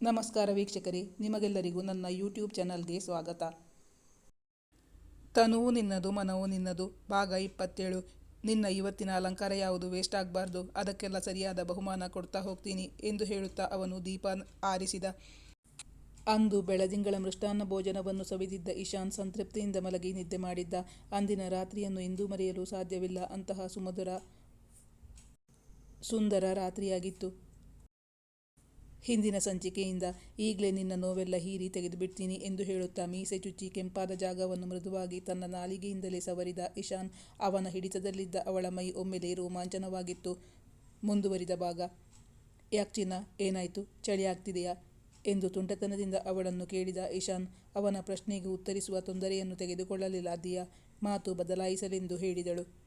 ನಮಸ್ಕಾರ ವೀಕ್ಷಕರೇ, ನಿಮಗೆಲ್ಲರಿಗೂ ನನ್ನ ಯೂಟ್ಯೂಬ್ ಚಾನಲ್ಗೆ ಸ್ವಾಗತ. ತನುವು ನಿನ್ನದು, ಮನವು ನಿನ್ನದು, ಭಾಗ ಇಪ್ಪತ್ತೇಳು. ನಿನ್ನ ಇವತ್ತಿನ ಅಲಂಕಾರ ಯಾವುದು? ವೇಸ್ಟ್ ಆಗಬಾರ್ದು. ಅದಕ್ಕೆಲ್ಲ ಸರಿಯಾದ ಬಹುಮಾನ ಕೊಡ್ತಾ ಹೋಗ್ತೀನಿ ಎಂದು ಹೇಳುತ್ತಾ ಅವನು ದೀಪ ಆರಿಸಿದ. ಅಂದು ಬೆಳದಿಂಗಳ ಮೃಷ್ಟಾನ್ನ ಭೋಜನವನ್ನು ಸವಿದಿದ್ದ ಇಶಾನ್ ಸಂತೃಪ್ತಿಯಿಂದ ಮಲಗಿ ನಿದ್ದೆ ಮಾಡಿದ್ದ. ಅಂದಿನ ರಾತ್ರಿಯನ್ನು ಎಂದೂ ಮರೆಯಲು ಸಾಧ್ಯವಿಲ್ಲ. ಅಂತಹ ಸುಮಧುರ, ಸುಂದರ ರಾತ್ರಿಯಾಗಿತ್ತು. ಹಿಂದಿನ ಸಂಚಿಕೆಯಿಂದ ಈಗಲೇ ನಿನ್ನ ನೋವೆಲ್ಲ ಹೀರಿ ತೆಗೆದುಬಿಡ್ತೀನಿ ಎಂದು ಹೇಳುತ್ತಾ ಮೀಸೆ ಚುಚ್ಚಿ ಕೆಂಪಾದ ಜಾಗವನ್ನು ಮೃದುವಾಗಿ ತನ್ನ ನಾಲಿಗೆಯಿಂದಲೇ ಸವರಿದ ಇಶಾನ್ ಅವನ ಹಿಡಿತದಲ್ಲಿದ್ದ ಅವಳ ಮೈ ಒಮ್ಮೆಲೆ ರೋಮಾಂಚನವಾಗಿತ್ತು. ಮುಂದುವರಿದ ಭಾಗ. ಯಾಕ್ಚಿನ್ನ ಏನಾಯಿತು? ಚಳಿ ಆಗ್ತಿದೆಯಾ? ಎಂದು ತುಂಟತನದಿಂದ ಅವಳನ್ನು ಕೇಳಿದ ಇಶಾನ್, ಅವನ ಪ್ರಶ್ನೆಗೆ ಉತ್ತರಿಸುವ ತೊಂದರೆಯನ್ನು ತೆಗೆದುಕೊಳ್ಳಲಿಲ್ಲ ದಿಯಾ ಮಾತು ಬದಲಾಯಿಸಲೆಂದು ಹೇಳಿದಳು.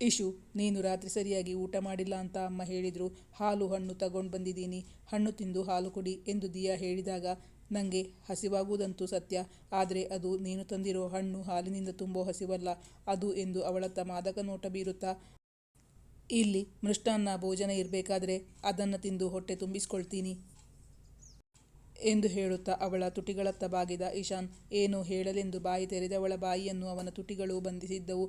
ಇಶು, ನೀನು ರಾತ್ರಿ ಸರಿಯಾಗಿ ಊಟ ಮಾಡಿಲ್ಲ ಅಂತ ಅಮ್ಮ ಹೇಳಿದ್ರು. ಹಾಲು ಹಣ್ಣು ತಗೊಂಡು ಬಂದಿದ್ದೀನಿ. ಹಣ್ಣು ತಿಂದು ಹಾಲು ಕುಡಿ ಎಂದು ದಿಯಾ ಹೇಳಿದಾಗ ನನಗೆ ಹಸಿವಾಗುವುದಂತೂ ಸತ್ಯ. ಆದರೆ ಅದು ನೀನು ತಂದಿರೋ ಹಣ್ಣು ಹಾಲಿನಿಂದ ತುಂಬೋ ಹಸಿವಲ್ಲ. ಅದು ಎಂದು ಅವಳತ್ತ ಮಾದಕ ನೋಟ ಬೀರುತ್ತಾ, ಇಲ್ಲಿ ಮೃಷ್ಟಾನ್ನ ಭೋಜನ ಇರಬೇಕಾದ್ರೆ ಅದನ್ನು ತಿಂದು ಹೊಟ್ಟೆ ತುಂಬಿಸ್ಕೊಳ್ತೀನಿ ಎಂದು ಹೇಳುತ್ತಾ ಅವಳ ತುಟಿಗಳತ್ತ ಬಾಗಿದ ಇಶಾನ್. ಏನು ಹೇಳಲೆಂದು ಬಾಯಿ ತೆರೆದವಳ ಬಾಯಿಯನ್ನು ಅವನ ತುಟಿಗಳು ಬಂಧಿಸಿದ್ದವು.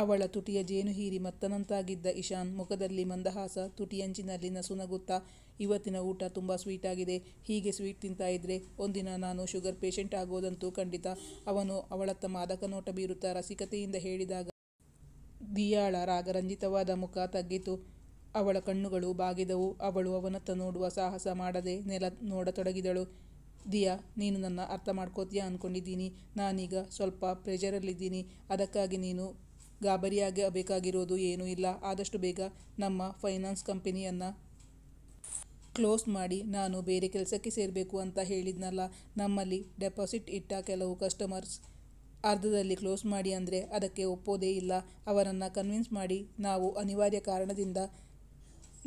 ಅವಳ ತುಟಿಯ ಜೇನು ಹೀರಿ ಮತ್ತನಂತಾಗಿದ್ದ ಇಶಾನ್ ಮುಖದಲ್ಲಿ ಮಂದಹಾಸ ತುಟಿಯಂಚಿನಲ್ಲಿ ನಸುನಗುತ್ತಾ ಇವತ್ತಿನ ಊಟ ತುಂಬ ಸ್ವೀಟ್ ಆಗಿದೆ. ಹೀಗೆ ಸ್ವೀಟ್ ತಿಂತಾ ಇದ್ರೆ ಒಂದಿನ ನಾನು ಶುಗರ್ ಪೇಷಂಟ್ ಆಗೋದಂತೂ ಖಂಡಿತ. ಅವನು ಅವಳತ್ತ ಮಾದಕ ನೋಟ ಬೀರುತ್ತಾ ರಸಿಕತೆಯಿಂದ ಹೇಳಿದಾಗ ದಿಯಾಳ ರಾಗರಂಜಿತವಾದ ಮುಖ ತಗ್ಗಿತು. ಅವಳ ಕಣ್ಣುಗಳು ಬಾಗಿದವು. ಅವಳು ಅವನತ್ತ ನೋಡುವ ಸಾಹಸ ಮಾಡದೆ ನೆಲ ನೋಡತೊಡಗಿದಳು. ದಿಯಾ, ನೀನು ನನ್ನ ಅರ್ಥ ಮಾಡ್ಕೋತೀಯಾ ಅಂದ್ಕೊಂಡಿದ್ದೀನಿ ನಾನೀಗ ಸ್ವಲ್ಪ ಪ್ರೆಷರಲ್ಲಿದ್ದೀನಿ ಅದಕ್ಕಾಗಿ ನೀನು ಗಾಬರಿಯಾಗಬೇಕಾಗಿರೋದು ಏನೂ ಇಲ್ಲ. ಆದಷ್ಟು ಬೇಗ ನಮ್ಮ ಫೈನಾನ್ಸ್ ಕಂಪನಿಯನ್ನು ಕ್ಲೋಸ್ ಮಾಡಿ ನಾನು ಬೇರೆ ಕೆಲಸಕ್ಕೆ ಸೇರಬೇಕು ಅಂತ ಹೇಳಿದ್ನಲ್ಲ, ನಮ್ಮಲ್ಲಿ ಡೆಪಾಸಿಟ್ ಇಟ್ಟ ಕೆಲವು ಕಸ್ಟಮರ್ಸ್ ಅರ್ಧದಲ್ಲಿ ಕ್ಲೋಸ್ ಮಾಡಿ ಅಂದರೆ ಅದಕ್ಕೆ ಒಪ್ಪೋದೇ ಇಲ್ಲ. ಅವರನ್ನು ಕನ್ವಿನ್ಸ್ ಮಾಡಿ ನಾವು ಅನಿವಾರ್ಯ ಕಾರಣದಿಂದ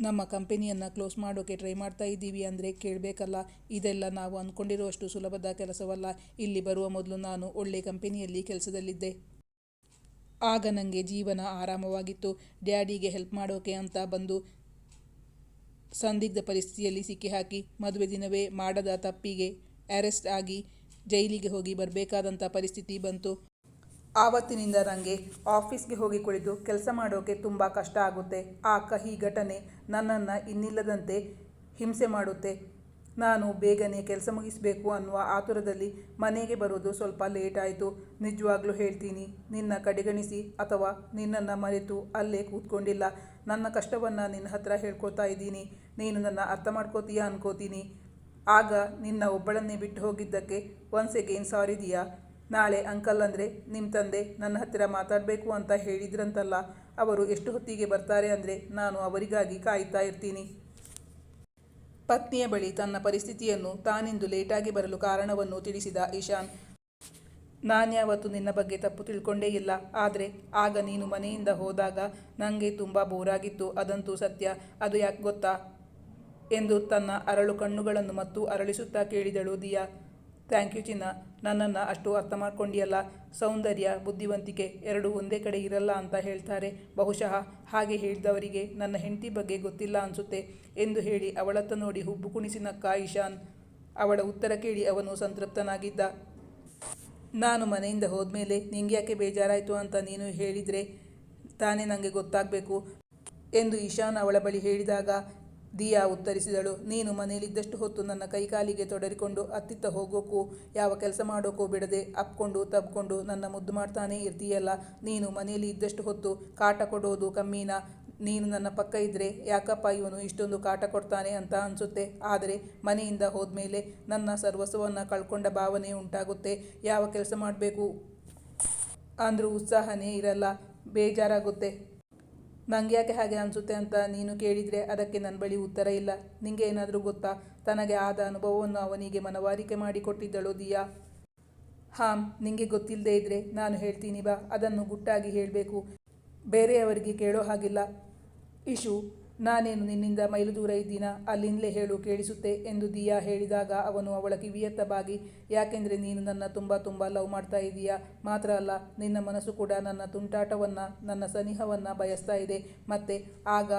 ನಮ್ಮ ಕಂಪನಿಯನ್ನು ಕ್ಲೋಸ್ ಮಾಡೋಕ್ಕೆ ಟ್ರೈ ಮಾಡ್ತಾ ಇದ್ದೀವಿ ಅಂದರೆ ಕೇಳಬೇಕಲ್ಲ. ಇದೆಲ್ಲ ನಾವು ಅಂದ್ಕೊಂಡಿರುವಷ್ಟು ಸುಲಭದ ಕೆಲಸವಲ್ಲ. ಇಲ್ಲಿ ಬರುವ ಮೊದಲು ನಾನು ಒಳ್ಳೆ ಕಂಪನಿಯಲ್ಲಿ ಕೆಲಸದಲ್ಲಿದ್ದೆ. ಆಗ ನನಗೆ ಜೀವನ ಆರಾಮವಾಗಿತ್ತು. ಡ್ಯಾಡಿಗೆ ಹೆಲ್ಪ್ ಮಾಡೋಕೆ ಅಂತ ಬಂದು ಸಂದಿಗ್ಧ ಪರಿಸ್ಥಿತಿಯಲ್ಲಿ ಸಿಕ್ಕಿಹಾಕಿ ಮದುವೆ ದಿನವೇ ಮಾಡದ ತಪ್ಪಿಗೆ ಅರೆಸ್ಟ್ ಆಗಿ ಜೈಲಿಗೆ ಹೋಗಿ ಬರಬೇಕಾದಂಥ ಪರಿಸ್ಥಿತಿ ಬಂತು. ಆವತ್ತಿನಿಂದ ನನಗೆ ಆಫೀಸ್ಗೆ ಹೋಗಿ ಕುಳಿತು ಕೆಲಸ ಮಾಡೋಕೆ ತುಂಬ ಕಷ್ಟ ಆಗುತ್ತೆ. ಆ ಕಹಿ ಘಟನೆ ನನ್ನನ್ನು ಇನ್ನಿಲ್ಲದಂತೆ ಹಿಂಸೆ ಮಾಡುತ್ತೆ. ನಾನು ಬೇಗನೆ ಕೆಲಸ ಮುಗಿಸಬೇಕು ಅನ್ನುವ ಆತುರದಲ್ಲಿ ಮನೆಗೆ ಬರೋದು ಸ್ವಲ್ಪ ಲೇಟ್ ಆಯಿತು. ನಿಜವಾಗ್ಲೂ ಹೇಳ್ತೀನಿ, ನಿನ್ನ ಕಡೆಗಣಿಸಿ ಅಥವಾ ನಿನ್ನನ್ನು ಮರೆತು ಅಲ್ಲೇ ಕೂತ್ಕೊಂಡಿಲ್ಲ. ನನ್ನ ಕಷ್ಟವನ್ನು ನಿನ್ನ ಹತ್ರ ಹೇಳ್ಕೊತಾ ಇದ್ದೀನಿ. ನೀನು ನನ್ನ ಅರ್ಥ ಮಾಡ್ಕೋತೀಯಾ ಅನ್ಕೋತೀನಿ. ಆಗ ನಿನ್ನ ಒಬ್ಬಳನ್ನೇ ಬಿಟ್ಟು ಹೋಗಿದ್ದಕ್ಕೆ ಒನ್ಸ್ ಎಗೇನ್ ಸಾರಿ ದಿಯಾ. ನಾಳೆ ಅಂಕಲ್ ಅಂದರೆ ನಿಮ್ಮ ತಂದೆ ನನ್ನ ಹತ್ತಿರ ಮಾತಾಡಬೇಕು ಅಂತ ಹೇಳಿದ್ರಂತಲ್ಲ, ಅವರು ಎಷ್ಟು ಹೊತ್ತಿಗೆ ಬರ್ತಾರೆ ಅಂದರೆ ನಾನು ಅವರಿಗಾಗಿ ಕಾಯ್ತಾ ಇರ್ತೀನಿ. ಪತ್ನಿಯ ಬಳಿ ತನ್ನ ಪರಿಸ್ಥಿತಿಯನ್ನು ತಾನಿಂದು ಲೇಟಾಗಿ ಬರಲು ಕಾರಣವನ್ನು ತಿಳಿಸಿದ ಇಶಾನ್ ನಾನ್ಯಾವತ್ತು ನಿನ್ನ ಬಗ್ಗೆ ತಪ್ಪು ತಿಳ್ಕೊಂಡೇ ಇಲ್ಲ. ಆದರೆ ಆಗ ನೀನು ಮನೆಯಿಂದ ಹೋದಾಗ ನನಗೆ ತುಂಬ ಬೋರಾಗಿತ್ತು. ಅದಂತೂ ಸತ್ಯ. ಅದು ಯಾಕೆ ಗೊತ್ತಾ? ಎಂದು ತನ್ನ ಅರಳು ಕಣ್ಣುಗಳನ್ನು ಮತ್ತು ಅರಳಿಸುತ್ತಾ ಕೇಳಿದಳು ದಿಯಾ. ಥ್ಯಾಂಕ್ ಯು ಚಿನ್ನ. ನನ್ನನ್ನು ಅಷ್ಟು ಅರ್ಥ ಮಾಡ್ಕೊಂಡಿಯಲ್ಲ. ಸೌಂದರ್ಯ, ಬುದ್ಧಿವಂತಿಕೆ ಎರಡು ಒಂದೇ ಕಡೆ ಇರಲ್ಲ ಅಂತ ಹೇಳ್ತಾರೆ. ಬಹುಶಃ ಹಾಗೆ ಹೇಳಿದವರಿಗೆ ನನ್ನ ಹೆಂಡತಿ ಬಗ್ಗೆ ಗೊತ್ತಿಲ್ಲ ಅನಿಸುತ್ತೆ ಎಂದು ಹೇಳಿ ಅವಳತ್ತ ನೋಡಿ ಹುಬ್ಬು ಕುಣಿಸಿ ನಕ್ಕ ಇಶಾನ್ ಅವಳ ಉತ್ತರ ಕೇಳಿ ಅವನು ಸಂತೃಪ್ತನಾಗಿದ್ದ. ನಾನು ಮನೆಯಿಂದ ಹೋದ್ಮೇಲೆ, ನಿಂಗೆ ಯಾಕೆ ಬೇಜಾರಾಯಿತು ಅಂತ ನೀನು ಹೇಳಿದರೆ ತಾನೇ ನನಗೆ ಗೊತ್ತಾಗಬೇಕು ಎಂದು ಇಶಾನ್ ಅವಳ ಬಳಿ ಹೇಳಿದಾಗ ದಿಯಾ ಉತ್ತರಿಸಿದಳು, ನೀನು ಮನೆಯಲ್ಲಿದ್ದಷ್ಟು ಹೊತ್ತು ನನ್ನ ಕೈಕಾಲಿಗೆ ತೊಡರಿಕೊಂಡು ಅತ್ತಿತ್ತ ಹೋಗೋಕ್ಕೂ ಯಾವ ಕೆಲಸ ಮಾಡೋಕ್ಕೂ ಬಿಡದೆ ಅಪ್ಕೊಂಡು ತಬ್ಕೊಂಡು ನನ್ನ ಮುದ್ದು ಮಾಡ್ತಾನೆ ಇರ್ತೀಯಲ್ಲ? ನೀನು ಮನೆಯಲ್ಲಿ ಇದ್ದಷ್ಟು ಹೊತ್ತು ಕಾಟ ಕೊಡೋದು ಕಮ್ಮಿನ? ನೀನು ನನ್ನ ಪಕ್ಕ ಇದ್ದರೆ ಯಾಕಪ್ಪ ಇವನು ಇಷ್ಟೊಂದು ಕಾಟ ಕೊಡ್ತಾನೆ ಅಂತ ಅನಿಸುತ್ತೆ? ಆದರೆ ಮನೆಯಿಂದ ಹೋದ್ಮೇಲೆ ನನ್ನ ಸರ್ವಸ್ವವನ್ನು ಕಳ್ಕೊಂಡ ಭಾವನೆ ಉಂಟಾಗುತ್ತೆ. ಯಾವ ಕೆಲಸ ಮಾಡಬೇಕು? ಅಂದರೂ ಉತ್ಸಾಹನೇ ಇರಲ್ಲ. ಬೇಜಾರಾಗುತ್ತೆ. ನಂಗೆ ಯಾಕೆ ಹಾಗೆ ಅನಿಸುತ್ತೆ ಅಂತ ನೀನು ಕೇಳಿದರೆ ಅದಕ್ಕೆ ನನ್ನ ಬಳಿ ಉತ್ತರ ಇಲ್ಲ. ನಿಂಗೆ ಏನಾದರೂ ಗೊತ್ತಾ? ತನಗೆ ಆದ ಅನುಭವವನ್ನು ಅವನಿಗೆ ಮನವಾರಿಕೆ ಮಾಡಿಕೊಟ್ಟಿದ್ದಳು ದಿಯಾ. ಹಾಂ, ನಿಂಗೆ ಗೊತ್ತಿಲ್ಲದೆ ಇದ್ದರೆ ನಾನು ಹೇಳ್ತೀನಿ ಬಾ. ಅದನ್ನು ಗುಟ್ಟಾಗಿ ಹೇಳಬೇಕು. ಬೇರೆಯವರಿಗೆ ಕೇಳೋ ಹಾಗಿಲ್ಲ. ಇಶು ನಾನೇನು ನಿನ್ನಿಂದ ಮೈಲು ದೂರ ಇದ್ದೀನ? ಅಲ್ಲಿಂದಲೇ ಹೇಳು, ಕೇಳಿಸುತ್ತೆ ಎಂದು ದಿಯಾ ಹೇಳಿದಾಗ ಅವನು ಅವಳ ಕಿವಿಯತ್ತ ಬಾಗಿ, ಯಾಕೆಂದರೆ ನೀನು ನನ್ನ ತುಂಬ ತುಂಬ ಲವ್ ಮಾಡ್ತಾ ಇದ್ದೀಯಾ ಮಾತ್ರ ಅಲ್ಲ, ನಿನ್ನ ಮನಸ್ಸು ಕೂಡ ನನ್ನ ತುಂಟಾಟವನ್ನು, ನನ್ನ ಸನಿಹವನ್ನು ಬಯಸ್ತಾ ಇದೆ. ಮತ್ತು ಆಗ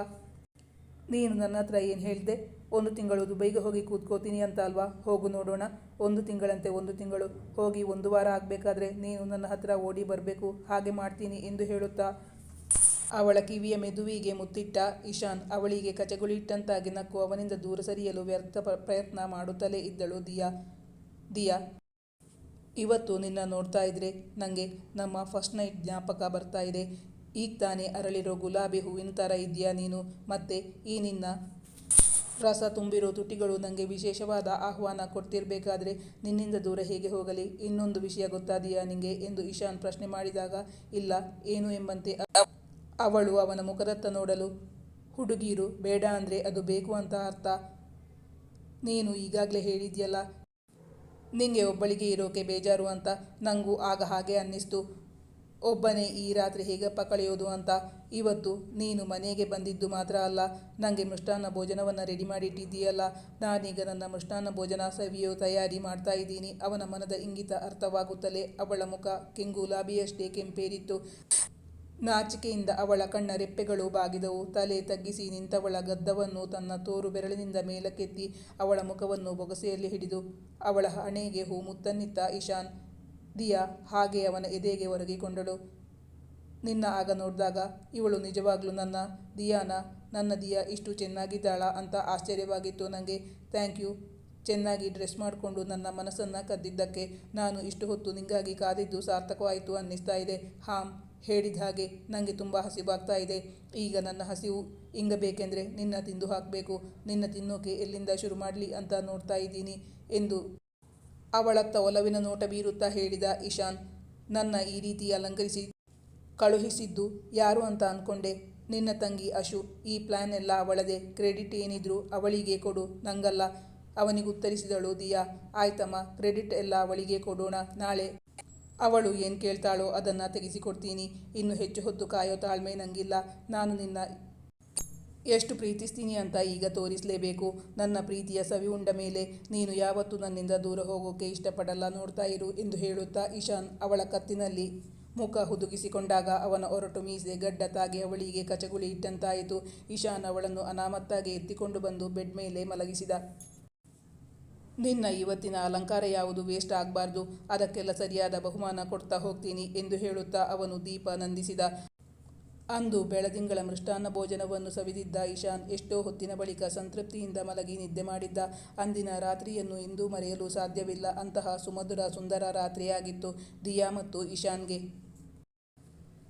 ನೀನು ನನ್ನ ಹತ್ರ ಏನು ಹೇಳಿದೆ? ಒಂದು ತಿಂಗಳು ದುಬೈಗೆ ಹೋಗಿ ಕೂತ್ಕೋತೀನಿ ಅಂತ ಅಲ್ವಾ? ಹೋಗು ನೋಡೋಣ. ಒಂದು ತಿಂಗಳಂತೆ ಒಂದು ತಿಂಗಳು. ಹೋಗಿ ಒಂದು ವಾರ ಆಗಬೇಕಾದ್ರೆ ನೀನು ನನ್ನ ಹತ್ರ ಓಡಿ ಬರಬೇಕು. ಹಾಗೆ ಮಾಡ್ತೀನಿ ಎಂದು ಹೇಳುತ್ತಾ ಅವಳ ಕಿವಿಯ ಮೆದುವಿಗೆ ಮುತ್ತಿಟ್ಟ ಇಶಾನ್ ಅವಳಿಗೆ ಕಚಗುಳಿಟ್ಟಂತಾಗಿ ನಕ್ಕು ಅವನಿಂದ ದೂರ ಸರಿಯಲು ವ್ಯರ್ಥ ಪ್ರಯತ್ನ ಮಾಡುತ್ತಲೇ ಇದ್ದಳು ದಿಯಾ ದಿಯಾ. ಇವತ್ತು ನಿನ್ನ ನೋಡ್ತಾ ಇದ್ರೆ ನನಗೆ ನಮ್ಮ ಫಸ್ಟ್ ನೈಟ್ ಜ್ಞಾಪಕ ಬರ್ತಾ ಇದೆ. ಈಗ ತಾನೇ ಅರಳಿರೋ ಗುಲಾಬಿ ಹೂವಿನ ಥರ ಇದೆಯಾ ನೀನು, ಮತ್ತೆ ಈ ನಿನ್ನ ರಸ ತುಂಬಿರೋ ತುಟಿಗಳು ನನಗೆ ವಿಶೇಷವಾದ ಆಹ್ವಾನ ಕೊಡ್ತಿರ್ಬೇಕಾದ್ರೆ ನಿನ್ನಿಂದ ದೂರ ಹೇಗೆ ಹೋಗಲಿ? ಇನ್ನೊಂದು ವಿಷಯ ಗೊತ್ತಾದೀಯಾ ನಿಂಗೆ? ಎಂದು ಇಶಾನ್ ಪ್ರಶ್ನೆ ಮಾಡಿದಾಗ, ಇಲ್ಲ, ಏನು ಎಂಬಂತೆ ಅವಳು ಅವನ ಮುಖದತ್ತ ನೋಡಲು, ಹುಡುಗಿರು, ಬೇಡ ಅಂದರೆ ಅದು ಬೇಕು ಅಂತ ಅರ್ಥ. ನೀನು ಈಗಾಗಲೇ ಹೇಳಿದ್ಯಲ್ಲ, ನಿಂಗೆ ಒಬ್ಬಳಿಗೆ ಇರೋಕೆ ಬೇಜಾರು ಅಂತ. ನನಗೂ ಆಗ ಹಾಗೆ ಅನ್ನಿಸ್ತು. ಒಬ್ಬನೇ ಈ ರಾತ್ರಿ ಹೇಗಪ್ಪ ಕಳೆಯೋದು ಅಂತ. ಇವತ್ತು ನೀನು ಮನೆಗೆ ಬಂದಿದ್ದು ಮಾತ್ರ ಅಲ್ಲ ನನಗೆ ಮೃಷ್ಟಾನ್ನ ಭೋಜನವನ್ನು ರೆಡಿ ಮಾಡಿಟ್ಟಿದ್ದೀಯಲ್ಲ. ನಾನೀಗ ನನ್ನ ಮೃಷ್ಟಾನ್ನ ಭೋಜನ ಸವಿಯೋ ತಯಾರಿ ಮಾಡ್ತಾ ಇದ್ದೀನಿ. ಅವನ ಮನದ ಇಂಗಿತ ಅರ್ಥವಾಗುತ್ತಲೇ ಅವಳ ಮುಖ ಕೆಂಗುಲಾಬಿಯಷ್ಟೇ ಕೆಂಪೇರಿತ್ತು. ನಾಚಿಕೆಯಿಂದ ಅವಳ ಕಣ್ಣ ರೆಪ್ಪೆಗಳು ಬಾಗಿದವು. ತಲೆ ತಗ್ಗಿಸಿ ನಿಂತವಳ ಗದ್ದವನ್ನು ತನ್ನ ತೋರು ಬೆರಳಿನಿಂದ ಮೇಲಕ್ಕೆತ್ತಿ ಅವಳ ಮುಖವನ್ನು ಬೊಗಸೆಯಲ್ಲಿ ಹಿಡಿದು, ಅವಳ ಹಣೆಗೆ ಹೂ ಮುತ್ತನ್ನಿತ್ತ ಇಶಾನ್ ದಿಯಾ, ಹಾಗೆ ಅವನ ಎದೆಗೆ ಒರಗಿಕೊಂಡಳು ನಿನ್ನ ಆಗ ನೋಡಿದಾಗ ಇವಳು ನಿಜವಾಗ್ಲೂ ನನ್ನ ದಿಯಾನ? ನನ್ನ ದಿಯಾ ಇಷ್ಟು ಚೆನ್ನಾಗಿದ್ದಾಳ ಅಂತ ಆಶ್ಚರ್ಯವಾಗಿತ್ತು ನನಗೆ ಥ್ಯಾಂಕ್ ಯು. ಚೆನ್ನಾಗಿ ಡ್ರೆಸ್ ಮಾಡಿಕೊಂಡು ನನ್ನ ಮನಸ್ಸನ್ನು ಕದ್ದಿದ್ದಕ್ಕೆ ನಾನು ಇಷ್ಟು ಹೊತ್ತು ನಿಂಗಾಗಿ ಕಾದಿದ್ದು ಸಾರ್ಥಕವಾಯಿತು ಅನ್ನಿಸ್ತಾ ಇದೆ. ಹಾಂ. ಹೇಳಿದ ಹಾಗೆ ನನಗೆ ತುಂಬ ಹಸಿವಾಗ್ತಾ ಇದೆ. ಈಗ ನನ್ನ ಹಸಿವು ಇಂಗಬೇಕೆಂದರೆ ನಿನ್ನ ತಿಂದು ಹಾಕಬೇಕು, ನಿನ್ನ ತಿನ್ನೋಕೆ ಎಲ್ಲಿಂದ ಶುರು ಮಾಡಲಿ ಅಂತ ನೋಡ್ತಾ ಇದ್ದೀನಿ ಎಂದು ಅವಳತ್ತ ಒಲವಿನ ನೋಟ ಬೀರುತ್ತಾ ಹೇಳಿದ ಇಶಾನ್. ನನ್ನ ಈ ರೀತಿ ಅಲಂಕರಿಸಿ ಕಳುಹಿಸಿದ್ದು ಯಾರು ಅಂತ ಅಂದ್ಕೊಂಡೆ ನಿನ್ನ ತಂಗಿ ಅಶು, ಈ ಪ್ಲ್ಯಾನ್ ಎಲ್ಲ ಅವಳದೆ. ಕ್ರೆಡಿಟ್ ಏನಿದ್ರು ಅವಳಿಗೆ ಕೊಡು, ನಂಗಲ್ಲ. ಅವನಿಗೆ ಉತ್ತರಿಸಿದಳು ದಿಯಾ. ಆಯ್ತಮ್ಮ, ಕ್ರೆಡಿಟ್ ಎಲ್ಲ ಅವಳಿಗೆ ಕೊಡೋಣ. ನಾಳೆ ಅವಳು ಏನು ಕೇಳ್ತಾಳೋ ಅದನ್ನು ತೆಗೆಸಿಕೊಡ್ತೀನಿ. ಇನ್ನು ಹೆಚ್ಚು ಹೊತ್ತು ಕಾಯೋ ತಾಳ್ಮೆ ನಂಗಿಲ್ಲ. ನಾನು ನಿನ್ನ ಎಷ್ಟು ಪ್ರೀತಿಸ್ತೀನಿ ಅಂತ ಈಗ ತೋರಿಸಲೇಬೇಕು. ನನ್ನ ಪ್ರೀತಿಯ ಸವಿ ಉಂಡ ಮೇಲೆ ನೀನು ಯಾವತ್ತೂ ನನ್ನಿಂದ ದೂರ ಹೋಗೋಕೆ ಇಷ್ಟಪಡಲ್ಲ ನೋಡ್ತಾ ಇರು ಎಂದು ಹೇಳುತ್ತಾ ಇಶಾನ್ ಅವಳ ಕತ್ತಿನಲ್ಲಿ ಮುಖ ಹುದುಗಿಸಿಕೊಂಡಾಗ ಅವನ ಒರಟು ಮೀಸೆ ಗಡ್ಡ ತಾಗಿ ಅವಳಿಗೆ ಕಚಗುಳಿ ಇಟ್ಟಂತಾಯಿತು. ಇಶಾನ್ ಅವಳನ್ನು ಅನಾಮತ್ತಾಗಿ ಎತ್ತಿಕೊಂಡು ಬಂದು ಬೆಡ್ ಮೇಲೆ ಮಲಗಿಸಿದ. ನಿನ್ನ ಇವತ್ತಿನ ಅಲಂಕಾರ ಯಾವುದು? ವೇಸ್ಟ್ ಆಗಬಾರ್ದು. ಅದಕ್ಕೆಲ್ಲ ಸರಿಯಾದ ಬಹುಮಾನ ಕೊಡ್ತಾ ಹೋಗ್ತೀನಿ ಎಂದು ಹೇಳುತ್ತಾ ಅವನು ದೀಪ ನಂದಿಸಿದ. ಅಂದು ಬೆಳದಿಂಗಳ ಮೃಷ್ಟಾನ್ನ ಭೋಜನವನ್ನು ಸವಿದಿದ್ದ ಇಶಾನ್ ಎಷ್ಟೋ ಹೊತ್ತಿನ ಬಳಿಕ ಸಂತೃಪ್ತಿಯಿಂದ ಮಲಗಿ ನಿದ್ದೆ ಮಾಡಿದ್ದ. ಅಂದಿನ ರಾತ್ರಿಯನ್ನು ಎಂದೂ ಮರೆಯಲು ಸಾಧ್ಯವಿಲ್ಲ. ಅಂತಹ ಸುಮಧುರ ಸುಂದರ ರಾತ್ರಿಯಾಗಿತ್ತು. ದಿಯಾ ಮತ್ತು ಇಶಾನ್ಗೆ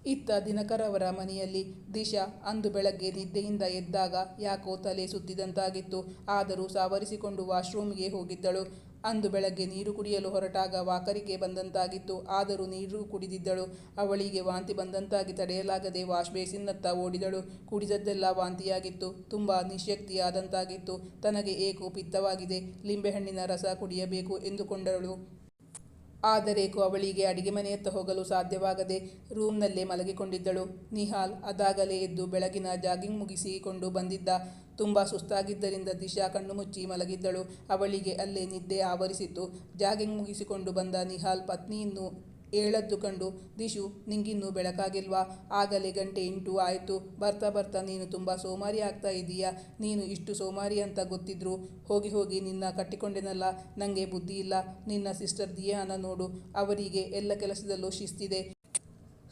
ಇತ್ತ ದಿನಕರವರ ಮನೆಯಲ್ಲಿ ದಿಶಾ ಅಂದು ಬೆಳಗ್ಗೆ ನಿದ್ದೆಯಿಂದ ಎದ್ದಾಗ ಯಾಕೋ ತಲೆ ಸುತ್ತಿದಂತಾಗಿತ್ತು. ಆದರೂ ಸಾವರಿಸಿಕೊಂಡು ವಾಶ್ರೂಮ್ಗೆ ಹೋಗಿದ್ದಳು. ಅಂದು ಬೆಳಗ್ಗೆ ನೀರು ಕುಡಿಯಲು ಹೊರಟಾಗ ವಾಕರಿಕೆ ಬಂದಂತಾಗಿತ್ತು. ಆದರೂ ನೀರು ಕುಡಿದಿದ್ದಳು. ಅವಳಿಗೆ ವಾಂತಿ ಬಂದಂತಾಗಿ ತಡೆಯಲಾಗದೆ ವಾಶ್ ಬೇಸಿನ್ನತ್ತ ಓಡಿದಳು. ಕುಡಿದದ್ದೆಲ್ಲ ವಾಂತಿಯಾಗಿತ್ತು. ತುಂಬ ನಿಶಕ್ತಿಯಾದಂತಾಗಿತ್ತು. ತನಗೆ ಏಕೋ ಪಿತ್ತವಾಗಿದೆ. ಲಿಂಬೆಹಣ್ಣಿನ ರಸ ಕುಡಿಯಬೇಕು ಎಂದುಕೊಂಡಳು. ಆದರೇಕೋ ಅವಳಿಗೆ ಅಡಿಗೆ ಮನೆಯತ್ತ ಹೋಗಲು ಸಾಧ್ಯವಾಗದೆ ರೂಮ್ನಲ್ಲೇ ಮಲಗಿಕೊಂಡಿದ್ದಳು. ನಿಹಾಲ್ ಅದಾಗಲೇ ಎದ್ದು ಬೆಳಗಿನ ಜಾಗಿಂಗ್ ಮುಗಿಸಿಕೊಂಡು ಬಂದಿದ್ದ. ತುಂಬ ಸುಸ್ತಾಗಿದ್ದರಿಂದ ದಿಶಾ ಕಣ್ಣು ಮುಚ್ಚಿ ಮಲಗಿದ್ದಳು. ಅವಳಿಗೆ ಅಲ್ಲೇ ನಿದ್ದೆ ಆವರಿಸಿತು ಜಾಗಿಂಗ್ ಮುಗಿಸಿಕೊಂಡು ಬಂದ ನಿಹಾಲ್ ಪತ್ನಿಯನ್ನು ಏಳದ್ದು ಕಂಡು, ದಿಶು, ನಿಂಗಿನ್ನೂ ಬೆಳಕಾಗಿಲ್ವಾ? ಆಗಲೇ ಗಂಟೆ ಎಂಟು ಆಯಿತು. ಬರ್ತಾ ಬರ್ತಾ ನೀನು ತುಂಬ ಸೋಮಾರಿ ಆಗ್ತಾ ಇದೀಯಾ? ನೀನು ಇಷ್ಟು ಸೋಮಾರಿ ಅಂತ ಗೊತ್ತಿದ್ರು ಹೋಗಿ ಹೋಗಿ ನಿನ್ನ ಕಟ್ಟಿಕೊಂಡೆನಲ್ಲ? ನನಗೆ ಬುದ್ಧಿ ಇಲ್ಲ. ನಿನ್ನ ಸಿಸ್ಟರ್ ದಿಯಾನ ನೋಡು. ಅವರಿಗೆ ಎಲ್ಲ ಕೆಲಸದಲ್ಲೂ ಶಿಸ್ತಿದೆ.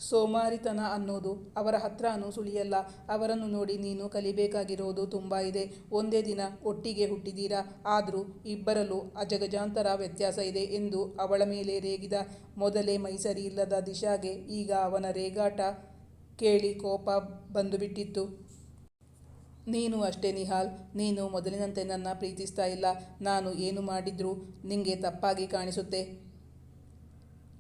ಸೋಮಾರಿತನ ಅನ್ನೋದು ಅವರ ಹತ್ರನೂ ಸುಳಿಯಲ್ಲ ಅವರನ್ನು ನೋಡಿ ನೀನು ಕಲಿಬೇಕಾಗಿರೋದು ತುಂಬ ಇದೆ. ಒಂದೇ ದಿನ ಒಟ್ಟಿಗೆ ಹುಟ್ಟಿದ್ದೀರಾ ಆದರೂ ಇಬ್ಬರಲ್ಲೂ ಅಜಗಜಾಂತರ ವ್ಯತ್ಯಾಸ ಇದೆ ಎಂದು ಅವಳ ಮೇಲೆ ರೇಗಿದ ಮೊದಲೇ ಮೈಸರಿ ಇಲ್ಲದ ದಿಶಾಗೆ ಈಗ ಅವನ ರೇಗಾಟ ಕೇಳಿ ಕೋಪ ಬಂದುಬಿಟ್ಟಿತ್ತು. ನೀನು ಅಷ್ಟೇ ನಿಹಾಲ್, ನೀನು ಮೊದಲಿನಂತೆ ನನ್ನ ಪ್ರೀತಿಸ್ತಾ ಇಲ್ಲ. ನಾನು ಏನು ಮಾಡಿದ್ರೂ ನಿಂಗೆ ತಪ್ಪಾಗಿ ಕಾಣಿಸುತ್ತೆ.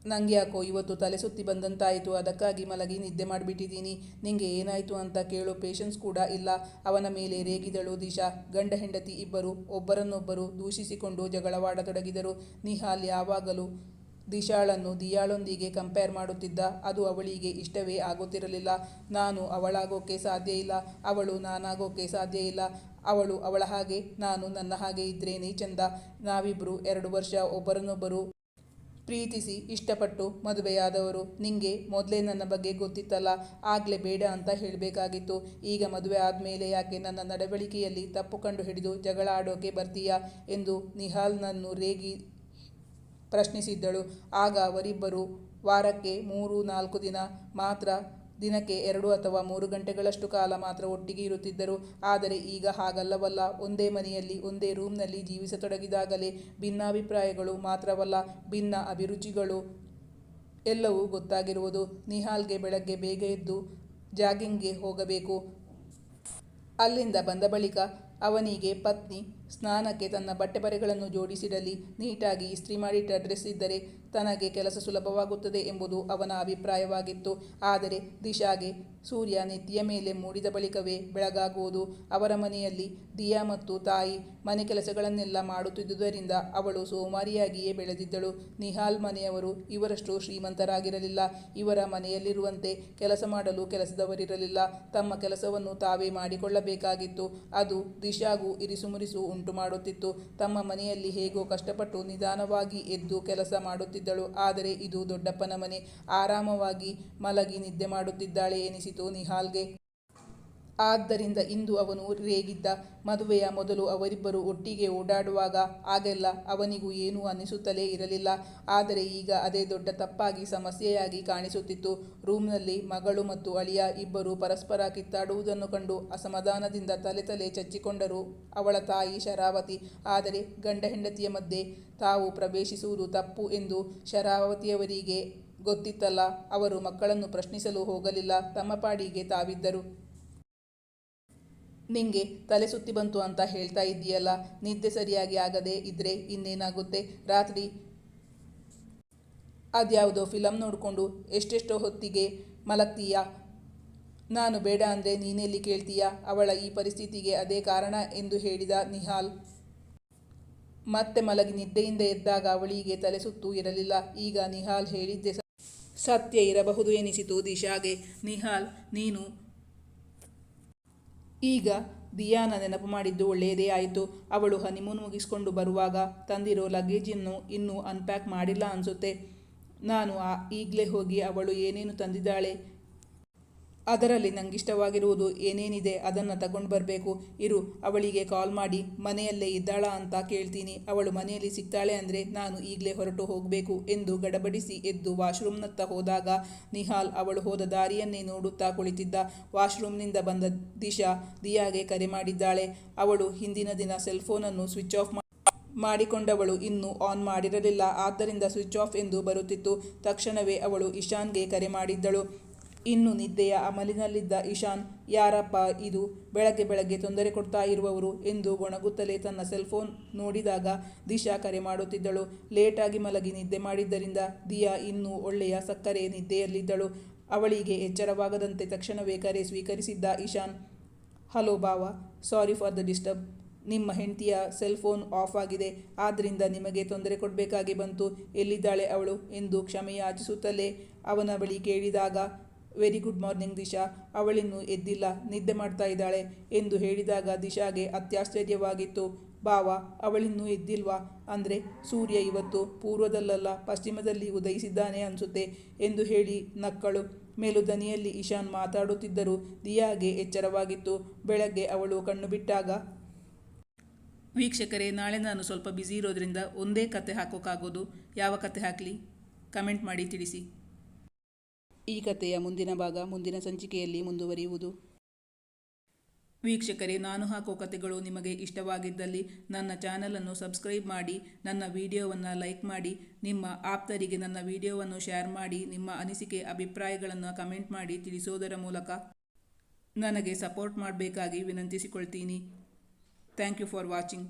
ನಂಗೆ ಯಾಕೋ ಇವತ್ತು ತಲೆ ಸುತ್ತಿ ಬಂದಂತಾಯಿತು, ಅದಕ್ಕಾಗಿ ಮಲಗಿ ನಿದ್ದೆ ಮಾಡಿಬಿಟ್ಟಿದ್ದೀನಿ. ನಿಂಗೆ ಏನಾಯಿತು ಅಂತ ಕೇಳೋ ಪೇಷನ್ಸ್ ಕೂಡ ಇಲ್ಲ. ಅವನ ಮೇಲೆ ರೇಗಿದಳು ದಿಶಾ. ಗಂಡ ಹೆಂಡತಿ ಇಬ್ಬರು, ಒಬ್ಬರನ್ನೊಬ್ಬರು ದೂಷಿಸಿಕೊಂಡು ಜಗಳವಾಡತೊಡಗಿದರು. ನಿಹಾಲ್ ಯಾವಾಗಲೂ ದಿಶಾಳನ್ನು ದಿಯಾಳೊಂದಿಗೆ ಕಂಪೇರ್ ಮಾಡುತ್ತಿದ್ದ. ಅದು ಅವಳಿಗೆ ಇಷ್ಟವೇ ಆಗುತ್ತಿರಲಿಲ್ಲ ನಾನು ಅವಳಾಗೋಕೆ ಸಾಧ್ಯ ಇಲ್ಲ. ಅವಳು ನಾನಾಗೋಕೆ ಸಾಧ್ಯ ಇಲ್ಲ. ಅವಳು ಅವಳ ಹಾಗೆ, ನಾನು ನನ್ನ ಹಾಗೆ ಇದ್ರೇನೇ ಚಂದ. ನಾವಿಬ್ಬರು ಎರಡು ವರ್ಷ ಒಬ್ಬರನ್ನೊಬ್ಬರು ಪ್ರೀತಿಸಿ ಇಷ್ಟಪಟ್ಟು ಮದುವೆಯಾದವರು. ನಿಂಗೆ ಮೊದಲೇ ನನ್ನ ಬಗ್ಗೆ ಗೊತ್ತಿತ್ತಲ್ಲ, ಆಗಲೇ ಬೇಡ ಅಂತ ಹೇಳಬೇಕಾಗಿತ್ತು. ಈಗ ಮದುವೆ ಆದಮೇಲೆ ಯಾಕೆ ನನ್ನ ನಡವಳಿಕೆಯಲ್ಲಿ ತಪ್ಪು ಕಂಡು ಹಿಡಿದು ಜಗಳ ಆಡೋಕೆ ಬರ್ತೀಯಾ ಎಂದು ನಿಹಾಲ್ನನ್ನು ರೇಗಿ ಪ್ರಶ್ನಿಸಿದ್ದಳು. ಆಗ ಅವರಿಬ್ಬರು ವಾರಕ್ಕೆ ಮೂರು ನಾಲ್ಕು ದಿನ ಮಾತ್ರ ದಿನಕ್ಕೆ ಎರಡು ಅಥವಾ ಮೂರು ಗಂಟೆಗಳಷ್ಟು ಕಾಲ ಮಾತ್ರ ಒಟ್ಟಿಗೆ ಇರುತ್ತಿದ್ದರು. ಆದರೆ ಈಗ ಹಾಗಲ್ಲವಲ್ಲ. ಒಂದೇ ಮನೆಯಲ್ಲಿ, ಒಂದೇ ರೂಮ್ನಲ್ಲಿ ಜೀವಿಸತೊಡಗಿದಾಗಲೇ ಭಿನ್ನಾಭಿಪ್ರಾಯಗಳು ಮಾತ್ರವಲ್ಲ, ಭಿನ್ನ ಅಭಿರುಚಿಗಳು ಎಲ್ಲವೂ ಗೊತ್ತಾಗಿರುವುದು. ನಿಹಾಲ್ಗೆ ಬೆಳಗ್ಗೆ ಬೇಗ ಎದ್ದು ಜಾಗಿಂಗ್ಗೆ ಹೋಗಬೇಕು. ಅಲ್ಲಿಂದ ಬಂದ ಬಳಿಕ ಅವನಿಗೆ ಪತ್ನಿ ಸ್ನಾನಕ್ಕೆ ತನ್ನ ಬಟ್ಟೆ ಬರೆಗಳನ್ನು ಜೋಡಿಸಿಡಲಿ. ನೀಟಾಗಿ ಇಸ್ತ್ರಿ ಮಾಡಿಟ್ಟ ಡ್ರೆಸ್ ಇದ್ದರೆ ತನಗೆ ಕೆಲಸ ಸುಲಭವಾಗುತ್ತದೆ ಎಂಬುದು ಅವನ ಅಭಿಪ್ರಾಯವಾಗಿತ್ತು. ಆದರೆ ದಿಶಾಗೆ ಸೂರ್ಯ ನೆತ್ತಿಯ ಮೇಲೆ ಮೂಡಿದ ಬಳಿಕವೇ ಬೆಳಗಾಗುವುದು. ಅವರ ಮನೆಯಲ್ಲಿ ದಿಯಾ ಮತ್ತು ತಾಯಿ ಮನೆ ಕೆಲಸಗಳನ್ನೆಲ್ಲ ಮಾಡುತ್ತಿದ್ದುದರಿಂದ ಅವಳು ಸೋಮಾರಿಯಾಗಿಯೇ ಬೆಳೆದಿದ್ದಳು. ನಿಹಾಲ್ ಮನೆಯವರು ಇವರಷ್ಟು ಶ್ರೀಮಂತರಾಗಿರಲಿಲ್ಲ. ಇವರ ಮನೆಯಲ್ಲಿರುವಂತೆ ಕೆಲಸ ಮಾಡಲು ಕೆಲಸದವರಿರಲಿಲ್ಲ. ತಮ್ಮ ಕೆಲಸವನ್ನು ತಾವೇ ಮಾಡಿಕೊಳ್ಳಬೇಕಾಗಿತ್ತು. ಅದು ದಿಶಾಗೂ ಇರಿಸುಮುರಿಸು ಉಂಟು ಮಾಡುತ್ತಿತ್ತು. ತಮ್ಮ ಮನೆಯಲ್ಲಿ ಹೇಗೋ ಕಷ್ಟಪಟ್ಟು ನಿಧಾನವಾಗಿ ಎದ್ದು ಕೆಲಸ ಮಾಡುತ್ತಿದ್ದಳು. ಆದರೆ ಇದು ದೊಡ್ಡಪ್ಪನ ಮನೆ. ಆರಾಮವಾಗಿ ಮಲಗಿ ನಿದ್ದೆ ಮಾಡುತ್ತಿದ್ದಾಳೆ ಎನಿಸಿತು ನಿಹಾಲ್ಗೆ. ಆದ್ದರಿಂದ ಇಂದು ಅವನು ರೇಗಿದ್ದ ಮದುವೆಯ ಮೊದಲು ಅವರಿಬ್ಬರು ಒಟ್ಟಿಗೆ ಓಡಾಡುವಾಗ ಆಗೆಲ್ಲ ಅವನಿಗೂ ಏನೂ ಅನ್ನಿಸುತ್ತಲೇ ಇರಲಿಲ್ಲ. ಆದರೆ ಈಗ ಅದೇ ದೊಡ್ಡ ತಪ್ಪಾಗಿ ಸಮಸ್ಯೆಯಾಗಿ ಕಾಣಿಸುತ್ತಿತ್ತು. ರೂಮ್ನಲ್ಲಿ ಮಗಳು ಮತ್ತು ಅಳಿಯ ಇಬ್ಬರು ಪರಸ್ಪರ ಕಿತ್ತಾಡುವುದನ್ನು ಕಂಡು ಅಸಮಾಧಾನದಿಂದ ತಲೆ ತಲೆ ಚಚ್ಚಿಕೊಂಡರು ಅವಳ ತಾಯಿ ಶರಾವತಿ. ಆದರೆ ಗಂಡ ಹೆಂಡತಿಯ ಮಧ್ಯೆ ತಾವು ಪ್ರವೇಶಿಸುವುದು ತಪ್ಪು ಎಂದು ಶರಾವತಿಯವರಿಗೆ ಗೊತ್ತಿತ್ತಲ್ಲ. ಅವರು ಮಕ್ಕಳನ್ನು ಪ್ರಶ್ನಿಸಲು ಹೋಗಲಿಲ್ಲ. ತಮ್ಮ ಪಾಡಿಗೆ ತಾವಿದ್ದರು. ನಿಂಗೆ ತಲೆ ಸುತ್ತಿ ಬಂತು ಅಂತ ಹೇಳ್ತಾ ಇದ್ದೀಯಲ್ಲ, ನಿದ್ದೆ ಸರಿಯಾಗಿ ಆಗದೆ ಇದ್ರೆ ಇನ್ನೇನಾಗುತ್ತೆ? ರಾತ್ರಿ ಅದ್ಯಾವುದೋ ಫಿಲಮ್ ನೋಡಿಕೊಂಡು ಎಷ್ಟೆಷ್ಟೋ ಹೊತ್ತಿಗೆ ಮಲಗ್ತೀಯ? ನಾನು ಬೇಡ ಅಂದರೆ ನೀನೆಲ್ಲಿ ಕೇಳ್ತೀಯಾ? ಅವಳ ಈ ಪರಿಸ್ಥಿತಿಗೆ ಅದೇ ಕಾರಣ ಎಂದು ಹೇಳಿದ ನಿಹಾಲ್. ಮತ್ತೆ ಮಲಗಿ ನಿದ್ದೆಯಿಂದ ಎದ್ದಾಗ ಅವಳಿಗೆ ತಲೆ ಸುತ್ತು ಇರಲಿಲ್ಲ. ಈಗ ನಿಹಾಲ್ ಹೇಳಿದ್ದೆ ಸತ್ಯ ಇರಬಹುದು ಎನಿಸಿತು ದಿಶಾಗೆ. ನಿಹಾಲ್, ನೀನು ಈಗ ದಿಯಾನ ನೆನಪು ಮಾಡಿದ್ದು ಒಳ್ಳೆಯದೇ ಆಯಿತು. ಅವಳು ಹನಿಮೂನ್ ಮುಗಿಸ್ಕೊಂಡು ಬರುವಾಗ ತಂದಿರೋ ಲಗೇಜನ್ನು ಇನ್ನೂ ಅನ್ಪ್ಯಾಕ್ ಮಾಡಿಲ್ಲ ಅನಿಸುತ್ತೆ. ನಾನು ಆ ಈಗಲೇ ಹೋಗಿ ಅವಳು ಏನೇನು ತಂದಿದ್ದಾಳೆ ಅದರಲ್ಲಿ ನಂಗಿಷ್ಟವಾಗಿರುವುದು ಏನೇನಿದೆ ಅದನ್ನು ತಗೊಂಡು ಬರಬೇಕು. ಇರು, ಅವಳಿಗೆ ಕಾಲ್ ಮಾಡಿ, ಮನೆಯಲ್ಲೇ ಇದ್ದಾಳ ಅಂತ ಕೇಳ್ತೀನಿ. ಅವಳು ಮನೆಯಲ್ಲಿ ಸಿಗ್ತಾಳೆ ಅಂದರೆ ನಾನು ಈಗಲೇ ಹೊರಟು ಹೋಗಬೇಕು ಎಂದು ಗಡಬಡಿಸಿ ಎದ್ದು ವಾಶ್ರೂಮ್ನತ್ತ ಹೋದಾಗ ನಿಹಾಲ್ ಅವಳು ಹೋದ ದಾರಿಯನ್ನೇ ನೋಡುತ್ತಾ ಕುಳಿತಿದ್ದ. ವಾಶ್ರೂಮ್ನಿಂದ ಬಂದ ದಿಶಾ ದಿಯಾಗೆ ಕರೆ ಮಾಡಿದ್ದಾಳೆ. ಅವಳು ಹಿಂದಿನ ದಿನ ಸೆಲ್ಫೋನನ್ನು ಸ್ವಿಚ್ ಆಫ್ ಮಾಡಿಕೊಂಡವಳು ಇನ್ನೂ ಆನ್ ಮಾಡಿರಲಿಲ್ಲ. ಆದ್ದರಿಂದ ಸ್ವಿಚ್ ಆಫ್ ಎಂದು ಬರುತ್ತಿತ್ತು. ತಕ್ಷಣವೇ ಅವಳು ಇಶಾನ್ಗೆ ಕರೆ ಮಾಡಿದ್ದಳು. ಇನ್ನು ನಿದ್ದೆಯ ಅಮಲಿನಲ್ಲಿದ್ದ ಇಶಾನ್, ಯಾರಪ್ಪ ಇದು? ಬೆಳಗ್ಗೆ ಬೆಳಗ್ಗೆ ತೊಂದರೆ ಕೊಡ್ತಾ ಇರುವವರು? ಎಂದು ಗೊಣಗುತ್ತಲೇ ತನ್ನ ಸೆಲ್ಫೋನ್ ನೋಡಿದಾಗ ದಿಶಾ ಕರೆ ಮಾಡುತ್ತಿದ್ದಳು. ಲೇಟಾಗಿ ಮಲಗಿ ನಿದ್ದೆ ಮಾಡಿದ್ದರಿಂದ ದಿಯಾ ಇನ್ನೂ ಒಳ್ಳೆಯ ಸಕ್ಕರೆ ನಿದ್ದೆಯಲ್ಲಿದ್ದಳು. ಅವಳಿಗೆ ಎಚ್ಚರವಾಗದಂತೆ ತಕ್ಷಣವೇ ಕರೆ ಸ್ವೀಕರಿಸಿದ್ದ ಇಶಾನ್, ಹಲೋ ಬಾವ ಸಾರಿ ಫಾರ್ ದ ಡಿಸ್ಟರ್ಬ್. ನಿಮ್ಮ ಹೆಂಡತಿಯ ಸೆಲ್ ಫೋನ್ ಆಫ್ ಆಗಿದೆ. ಆದ್ದರಿಂದ ನಿಮಗೆ ತೊಂದರೆ ಕೊಡಬೇಕಾಗಿ ಬಂತು. ಎಲ್ಲಿದ್ದಾಳೆ ಅವಳು? ಎಂದು ಕ್ಷಮೆಯಾಚಿಸುತ್ತಲೇ ಅವನ ಬಳಿ ಕೇಳಿದಾಗ ವೆರಿ ಗುಡ್ ಮಾರ್ನಿಂಗ್ ದಿಶಾ. ಅವಳಿನ್ನೂ ಎದ್ದಿಲ್ಲ, ನಿದ್ದೆ ಮಾಡ್ತಾ ಇದ್ದಾಳೆ ಎಂದು ಹೇಳಿದಾಗ ದಿಶಾಗೆ ಅತ್ಯಾಶ್ಚರ್ಯವಾಗಿತ್ತು. ಬಾವ, ಅವಳಿನ್ನೂ ಎದ್ದಿಲ್ವಾ? ಅಂದರೆ ಸೂರ್ಯ ಇವತ್ತು ಪೂರ್ವದಲ್ಲಲ್ಲ, ಪಶ್ಚಿಮದಲ್ಲಿ ಉದಯಿಸಿದ್ದಾನೆ ಅನಿಸುತ್ತೆ ಎಂದು ಹೇಳಿ ನಕ್ಕಳು. ಮೇಲುದನಿಯಲ್ಲಿ ಇಶಾನ್ ಮಾತಾಡುತ್ತಿದ್ದರು ದಿಯಾಗೆ ಎಚ್ಚರವಾಗಿತ್ತು. ಬೆಳಗ್ಗೆ ಅವಳು ಕಣ್ಣು ಬಿಟ್ಟಾಗ, ವೀಕ್ಷಕರೇ, ನಾಳೆ ನಾನು ಸ್ವಲ್ಪ ಬ್ಯುಸಿ ಇರೋದ್ರಿಂದ ಒಂದೇ ಕತೆ ಹಾಕೋಕ್ಕಾಗೋದು ಯಾವ ಕತೆ ಹಾಕಲಿ? ಕಮೆಂಟ್ ಮಾಡಿ ತಿಳಿಸಿ. ಈ ಕಥೆಯ ಮುಂದಿನ ಭಾಗ ಮುಂದಿನ ಸಂಚಿಕೆಯಲ್ಲಿ ಮುಂದುವರಿಯುವುದು. ವೀಕ್ಷಕರೇ, ನಾನು ಹಾಕೋ ಕಥೆಗಳು ನಿಮಗೆ ಇಷ್ಟವಾಗಿದ್ದಲ್ಲಿ ನನ್ನ ಚಾನಲನ್ನು ಸಬ್ಸ್ಕ್ರೈಬ್ ಮಾಡಿ, ನನ್ನ ವಿಡಿಯೋವನ್ನು ಲೈಕ್ ಮಾಡಿ, ನಿಮ್ಮ ಆಪ್ತರಿಗೆ ನನ್ನ ವಿಡಿಯೋವನ್ನು ಶೇರ್ ಮಾಡಿ, ನಿಮ್ಮ ಅನಿಸಿಕೆ, ಅಭಿಪ್ರಾಯಗಳನ್ನು ಕಮೆಂಟ್ ಮಾಡಿ ತಿಳಿಸೋದರ ಮೂಲಕ ನನಗೆ ಸಪೋರ್ಟ್ ಮಾಡಬೇಕಾಗಿ ವಿನಂತಿಸಿಕೊಳ್ತೀನಿ. Thank you for watching.